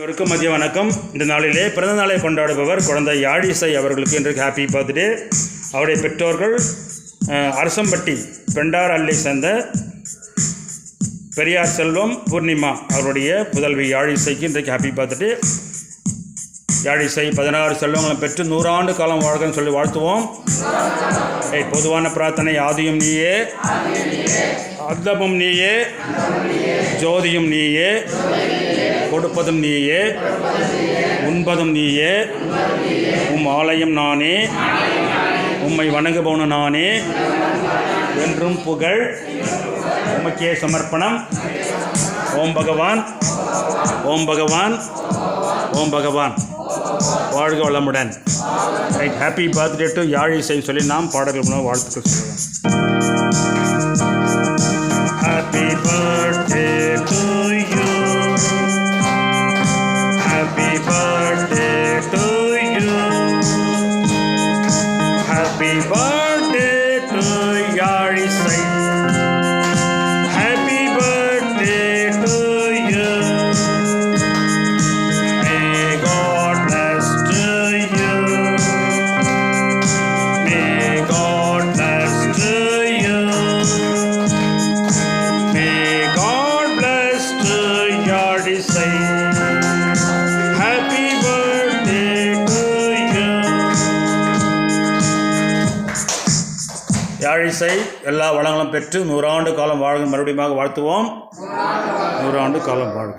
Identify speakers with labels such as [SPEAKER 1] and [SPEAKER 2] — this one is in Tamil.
[SPEAKER 1] அனைவருக்கும் மதிய வணக்கம். இந்த நாளிலே பிறந்த நாளை கொண்டாடுபவர் குழந்தை யாழிசை அவர்களுக்கு இன்றைக்கு ஹாப்பி பர்த்டே அவருடைய பெற்றோர்கள் அரசம்பட்டி பெண்டார் அல்லை சேர்ந்த பெரியார் செல்வம் பூர்ணிமா அவருடைய புதல்வி யாழிசைக்கு இன்றைக்கு ஹாப்பி பர்த்டே யாழிசை பதினாறு செல்வங்களை பெற்று நூறாண்டு காலம் வாழ்கன்னு சொல்லி வாழ்த்துவோம். பொதுவான பிரார்த்தனை ஆதியும் நீயே. அர்த்தமும் நீயே. ஜோதியும் நீயே. கொடுப்பதும் நீயே உண்பதும் நீயே உம் ஆலயம் நானே உம்மை வணங்குபவனு நானே என்றும் புகழ் உமக்கே சமர்ப்பணம். ஓம் பகவான் ஓம் பகவான் ஓம் பகவான். வாழ்க வளமுடன். Right happy birthday to Yazhisai சொல்லி நாம் பாடல்கள் மூலம் வாழ்த்துக்கள் சொல்லுவோம். Happy birthday to Yarisai. Happy birthday to you. May God bless to you. May God bless to you. May God bless to Yarisai. யாழிசை எல்லா வளங்களும் பெற்று நூறாண்டு காலம் வாழ்க மறுபடியும் வாழ்த்துவோம். நூறாண்டு காலம் வாழ்க.